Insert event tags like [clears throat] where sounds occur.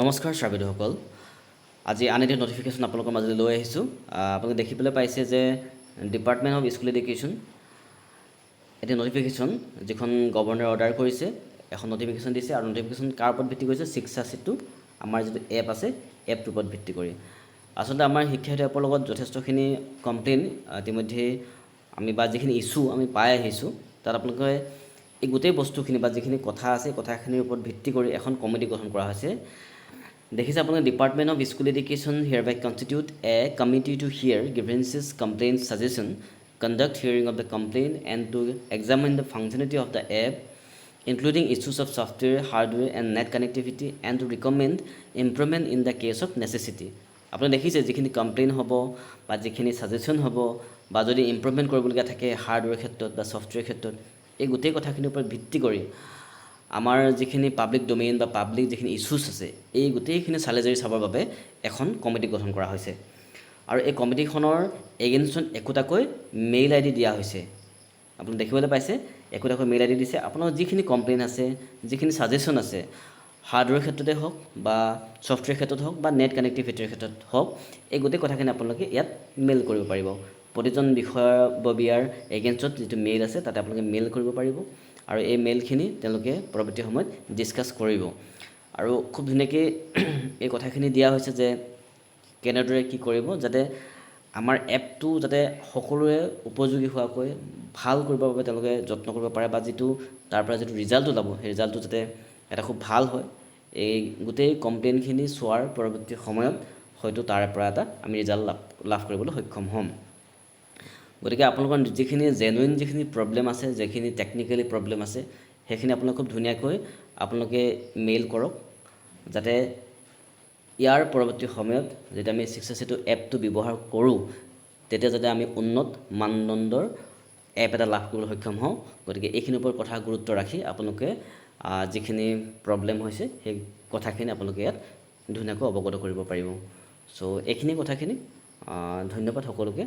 নমস্কাৰ ছাৰ্বিদসকল আজি আন এটি নটিফিকেশ্যন আপোনালোকৰ মাজলৈ লৈ আহিছোঁ। আহ, আপোনালোকে দেখিবলৈ পাইছে যে ডিপাৰ্টমেণ্ট অফ স্কুল এডুকেশ্যন এটি নটিফিকেশ্যন যিখন গভৰ্ণৰে অৰ্ডাৰ কৰিছে এখন নটিফিকেশ্যন দিছে আৰু নটিফিকেশ্যন কাৰ ওপৰত ভিত্তি কৰিছে? শিক্ষা সেতু আমাৰ যিটো এপ আছে এপটোৰ ওপৰত ভিত্তি কৰি। আচলতে আমাৰ এপৰ লগত যথেষ্টখিনি কমপ্লেইন ইতিমধ্যে আমি বা যিখিনি ইছ্যু আমি পাই আহিছোঁ তাত আপোনালোকে এই গোটেই বস্তুখিনি বা যিখিনি কথা আছে কথাখিনিৰ ওপৰত ভিত্তি কৰি এখন কমিটি গঠন কৰা হৈছে। দেখিছে আপোনালোকে department of school education hereby constitute a committee to hear grievances complain suggestion conduct hearing of the complaint and to examine the functionality of the app including issues of software hardware and net connectivity and to recommend improvement in the case of necessity আপুনি দেখিছে যিখিনি complain হ'ব বা যিখিনি suggestion হ'ব বা যদি improvement কৰিবলগীয়া থাকে হাৰ্ডৱেৰ ক্ষেত্ৰত বা ছফ্টৱেৰ ক্ষেত্ৰত এই গোটেই কথাখিনিৰ ওপৰত ভিত্তি কৰি আমাৰ যিখিনি পাব্লিক ডমেইন বা পাব্লিক যিখিনি ইছ্যুজ আছে, এই গোটেইখিনি চালি জাৰি চাবৰ বাবে এখন কমিটি গঠন কৰা হৈছে। আৰু এই কমিটিখনৰ এগেইনষ্টত একোটাকৈ মেইল আই ডি দিয়া হৈছে। আপুনি দেখিবলৈ পাইছে, একোটাকৈ মেইল আই ডি দিছে। আপোনাৰ যিখিনি কমপ্লেইন আছে, যিখিনি ছাজেশ্যন আছে হাৰ্ডৱেৰ ক্ষেত্ৰতে হওক বা ছফ্টৱেৰ ক্ষেত্ৰত হওক বা নেট কানেক্টিভিটিৰ ক্ষেত্ৰত হওক, এই গোটেই কথাখিনি আপোনালোকে ইয়াত মেইল কৰিব পাৰিব। প্ৰতিজন বিষয়ববীয়াৰ এগেইনষ্টত যিটো মেইল আছে, তাতে আপোনালোকে মেইল কৰিব পাৰিব। আৰু এই মেইলখিনি তেওঁলোকে পৰৱৰ্তী সময়ত ডিছকাছ কৰিব। আৰু খুব ধুনীয়াকৈ [clears throat] এই কথাখিনি দিয়া হৈছে যে কেনেদৰে কি কৰিব, যাতে আমাৰ এপটো যাতে সকলোৰে উপযোগী হোৱাকৈ ভালো কৰিবৰ বাবে তেওঁলোকে যত্ন কৰিব পাৰে বা যিটো তাৰ পৰা যিটো ৰিজাল্ট ওলাব, সেই ৰিজাল্টটো যাতে এটা খুব ভালো হয়। এই গোটেই কমপ্লেইনখিনি চোৱাৰ পৰৱৰ্তী সময়ত হয়তো তাৰে পৰা এটা আমি ৰিজাল্ট লাভ লাভ কৰিবলৈ সক্ষম হ'ম। গতিকে আপোনালোকৰ যিখিনি জেনুইন যিখিনি প্ৰব্লেম আছে যিখিনি টেকনিকেলি প্ৰব্লেম আছে সেইখিনি আপোনালোকে খুব ধুনীয়াকৈ আপোনালোকে মেইল কৰক যাতে ইয়াৰ পৰৱৰ্তী সময়ত যেতিয়া আমি শিক্ষা সেতু এপটো ব্যৱহাৰ কৰোঁ তেতিয়া যাতে আমি উন্নত মানদণ্ডৰ এপ এটা লাভ কৰিবলৈ সক্ষম হওঁ। গতিকে এইখিনিৰ ওপৰত কথা গুৰুত্ব ৰাখি আপোনালোকে যিখিনি প্ৰব্লেম হৈছে সেই কথাখিনি আপোনালোকে ইয়াত ধুনীয়াকৈ অৱগত কৰিব পাৰিব। চ' এইখিনি কথাখিনি ধন্যবাদ সকলোকে।